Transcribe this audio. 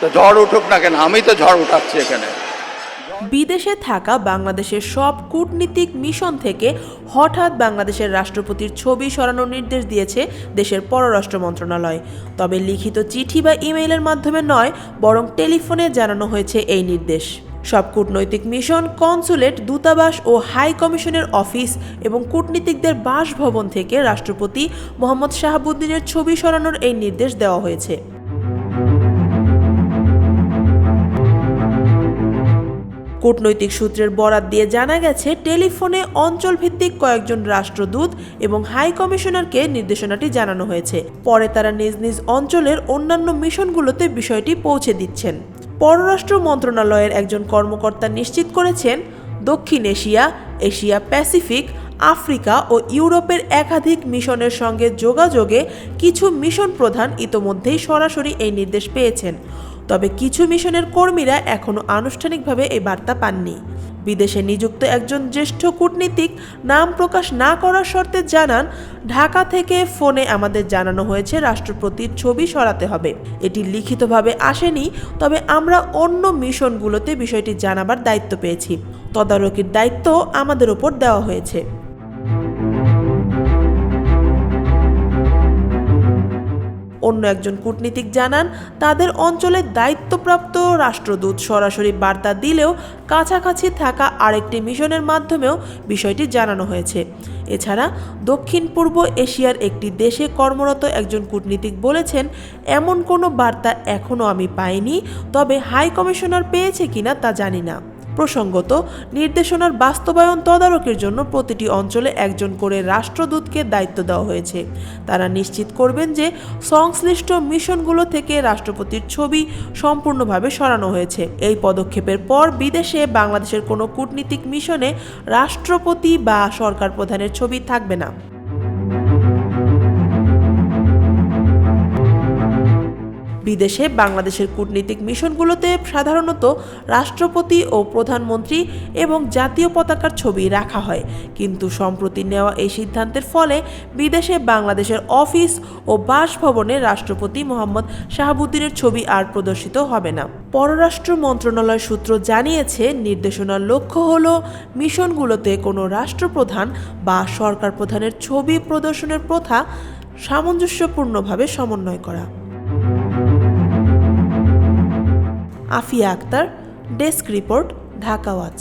তো ঝড় উঠুক না কেন? আমি তো ঝড় উঠাচ্ছি এখানে। বিদেশে থাকা বাংলাদেশের সব কূটনীতিক মিশন থেকে হঠাৎ বাংলাদেশের রাষ্ট্রপতির ছবি সরানোর নির্দেশ দিয়েছে দেশের পররাষ্ট্র মন্ত্রণালয়। তবে লিখিত চিঠি বা ইমেইলের মাধ্যমে নয় বরং টেলিফোনে জানানো হয়েছে এই নির্দেশ। সব কূটনৈতিক মিশন কনসুলেট দূতাবাস ও হাই কমিশনের অফিস এবং কূটনীতিকদের বাসভবন থেকে রাষ্ট্রপতি মোহাম্মদ শাহাবুদ্দিনের ছবি সরানোর এই নির্দেশ দেওয়া হয়েছে। কূটনৈতিক সূত্রের বরাত দিয়ে জানা গেছে, টেলিফোনে অঞ্চলভিত্তিক কয়েকজন রাষ্ট্রদূত এবং হাই কমিশনারকে নির্দেশনাটি জানানো হয়েছে। পরে তারা নিজ নিজ অঞ্চলের অন্যান্য মিশনগুলোতে বিষয়টি পৌঁছে দিচ্ছেন। পররাষ্ট্র মন্ত্রণালয়ের একজন কর্মকর্তা নিশ্চিত করেছেন, দক্ষিণ এশিয়া এশিয়া প্যাসিফিক, আফ্রিকা ও ইউরোপের একাধিক মিশনের সঙ্গে যোগাযোগে কিছু মিশন প্রধান ইতোমধ্যেই সরাসরি এই নির্দেশ পেয়েছেন। তবে কিছু মিশনের কর্মীরা এখনও আনুষ্ঠানিকভাবে এই বার্তা পাননি। বিদেশে নিযুক্ত একজন জ্যেষ্ঠ কূটনীতিক নাম প্রকাশ না করার শর্তে জানান, ঢাকা থেকে ফোনে আমাদের জানানো হয়েছে রাষ্ট্রপতির ছবি সরাতে হবে। এটি লিখিতভাবে আসেনি, তবে আমরা অন্য মিশনগুলোতে বিষয়টি জানাবার দায়িত্ব পেয়েছি। তদারকির দায়িত্ব আমাদের ওপর দেওয়া হয়েছে। অন্য একজন কূটনীতিক জানান, তাদের অঞ্চলে দায়িত্বপ্রাপ্ত রাষ্ট্রদূত সরাসরি বার্তা দিলেও কাছাকাছি থাকা আরেকটি মিশনের মাধ্যমেও বিষয়টি জানানো হয়েছে। এছাড়া, দক্ষিণ পূর্ব এশিয়ার একটি দেশে কর্মরত একজন কূটনীতিক বলেছেন, এমন কোনো বার্তা এখনও আমি পাইনি, তবে হাই কমিশনার পেয়েছে কিনা তা জানি না। প্রসঙ্গত, নির্দেশনার বাস্তবায়ন তদারকির জন্য প্রতিটি অঞ্চলে একজন করে রাষ্ট্রদূতকে দায়িত্ব দেওয়া হয়েছে। তারা নিশ্চিত করবেন যে, সংশ্লিষ্ট মিশনগুলো থেকে রাষ্ট্রপতির ছবি সম্পূর্ণভাবে সরানো হয়েছে। এই পদক্ষেপের পর বিদেশে বাংলাদেশের কোনো কূটনীতিক মিশনে রাষ্ট্রপতি বা সরকার প্রধানের ছবি থাকবে না। বিদেশে বাংলাদেশের কূটনীতিক মিশনগুলোতে সাধারণত রাষ্ট্রপতি ও প্রধানমন্ত্রী এবং জাতীয় পতাকার ছবি রাখা হয়। কিন্তু সম্প্রতি নেওয়া এই সিদ্ধান্তের ফলে বিদেশে বাংলাদেশের অফিস ও বাসভবনে রাষ্ট্রপতি মোহাম্মদ শাহাবুদ্দিনের ছবি আর প্রদর্শিত হবে না। পররাষ্ট্র মন্ত্রণালয় সূত্র জানিয়েছে, নির্দেশনার লক্ষ্য হল মিশনগুলোতে কোনো রাষ্ট্রপ্রধান বা সরকার প্রধানের ছবি প্রদর্শনের প্রথা সামঞ্জস্যপূর্ণভাবে সমন্বয় করা। Afia Akter desk report Dhaka Watch.